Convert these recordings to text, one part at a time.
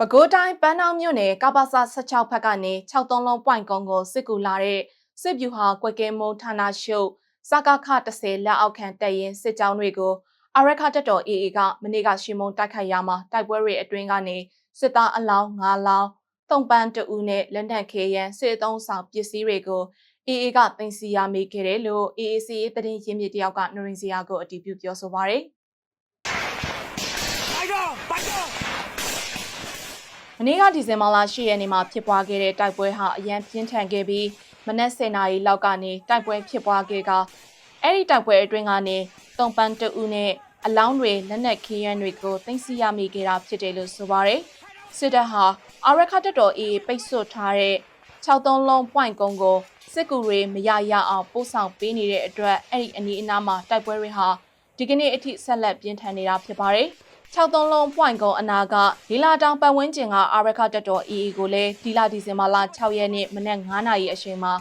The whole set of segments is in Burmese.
ပဲခူးတိုင်းပန်းတောင်းမြို့နယ်ကပ္ပစ16ဘက်ကနေ6သုံးလုံးပွိုင်ကုန်းကိုစစ်ကူလာတဲ့စစ်ဗျူဟာကွက်ကဲမုံဌာနချုပ်စကခ30လက်အောက်ခံတပ်ရင်းစစ်ကြောင်းတွေကိုအရခတက်တော် AA ကမနေ့ကရှင်မုံတိုက်ခိုက်ရာမှာတိုက်ပွဲတွေအတွင်းကနေစစ်သားအလောင်း9လောင်းတုံပန်းတူနဲ့လက်နက်ခဲယမ်းစစ်သုံးဆောင်ပစ္စည်းတွေကို AA ကတင်စီရမိခဲ့တယ်လို့ AAC ရဲ့တရင်ရင်းမြစ်တယောက်ကနရင်စီယာကိုအတည်ပြုပြောဆိုပါရယ်။ဘိုက်တော့ဘိုက်တော့ မနေ့ကဒီဇင်ဘာလ10ရက်နေ့မှာဖြစ်ပွားခဲ့တဲ့တိုက်ပွဲဟာအရန်ပြင်းထန်ခဲ့ပြီးမနက်10:00နာရီလောက်ကနေတိုက်ပွဲဖြစ်ပွားခဲ့ကအဲ့ဒီတိုက်ပွဲအတွင်းကနေတုံပန်းတအူးနဲ့အလောင်းတွေလက်နက်ခီးရန်တွေကိုတင်စီရမိခဲ့တာဖြစ်တယ်လို့ဆိုပါရယ်စစ်တပ်ဟာအာရခတ်တပ်တော်အေးပိတ်ဆို့ထားတဲ့63လုံးပွိုင်ကုန်းကိုစစ်ကူတွေမရရအောင်ပို့ဆောင်ပေးနေတဲ့အတွက်အဲ့ဒီအနီးအနားမှာတိုက်ပွဲတွေဟာဒီကနေ့အထိဆက်လက်ပြင်းထန်နေတာဖြစ်ပါတယ် 63လုံးပွိုင်ကုန်းအနာကဒီလာတောင်ပတ်ဝန်းကျင်ကအာရခတ်တပ်တော် EE ကိုလည်းဒီလာဒီဇင်ဘာလ6ရက်နေ့မနက်9:00နာရီအချိန်မှာ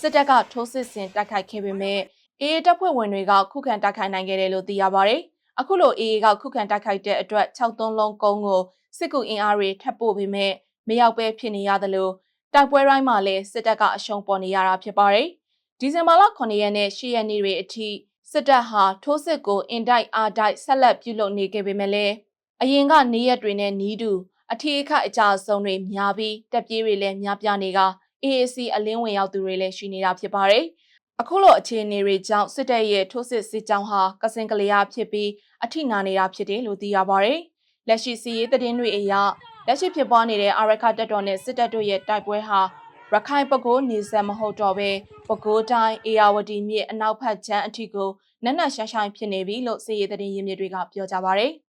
စစ်တပ်ကထိုးစစ်ဆင်တိုက်ခိုက်ခဲ့ပေမဲ့ AA တပ်ဖွဲ့ဝင်တွေကခုခံတိုက်ခိုက်နိုင်ခဲ့တယ်လို့သိရပါတယ်။အခုလို AA ကခုခံတိုက်ခိုက်တဲ့အတွက်63လုံးကုန်းကိုစစ်ကူအင်အားတွေထပ်ပို့ပေမဲ့မရောက်ပဲဖြစ်နေရတယ်လို့တိုက်ပွဲတိုင်းမှာလည်းစစ်တပ်ကအရှုံးပေါ်နေရတာဖြစ်ပါတယ်။ဒီဇင်ဘာလ9ရက်နဲ့10ရက်နေ့တွေအထိ စစ်တပ်ဟာထိုးစစ်ကိုအင်တိုက်အားတိုက်ဆက်လက်ပြုလုပ်နေခဲ့ပေမဲ့လည်းအရင်ကနေရက်တွေနဲ့နီးတူအထီးအခအကြဆုံးတွေများပြီးတက်ပြေးတွေလည်းများပြားနေက AAC အလင်းဝင်ရောက်သူတွေလည်းရှိနေတာဖြစ်ပါတယ်။အခုလိုအခြေအနေတွေကြောင့်စစ်တပ်ရဲ့ထိုးစစ်စစ်ကြောင်းဟာကစင်ကလေးရဖြစ်ပြီးအထိနာနေတာဖြစ်တယ်လို့သိရပါဗျ။လက်ရှိစီးရေးသတင်းတွေအရလက်ရှိဖြစ်ပွားနေတဲ့အာရခတက်တော်နဲ့စစ်တပ်တို့ရဲ့တိုက်ပွဲဟာ ရခိုင်ပကိုးနေဆက်မဟုတ်တော့ပဲပကိုးတိုင်းအေယာဝတီမြစ်အနောက်ဘက်ခြမ်းအထိကိုနက်နက်ရှိုင်းရှိုင်းဖြစ်နေပြီလို့စီးရေးသတင်းရင်းမြစ်တွေကပြောကြပါဗျ။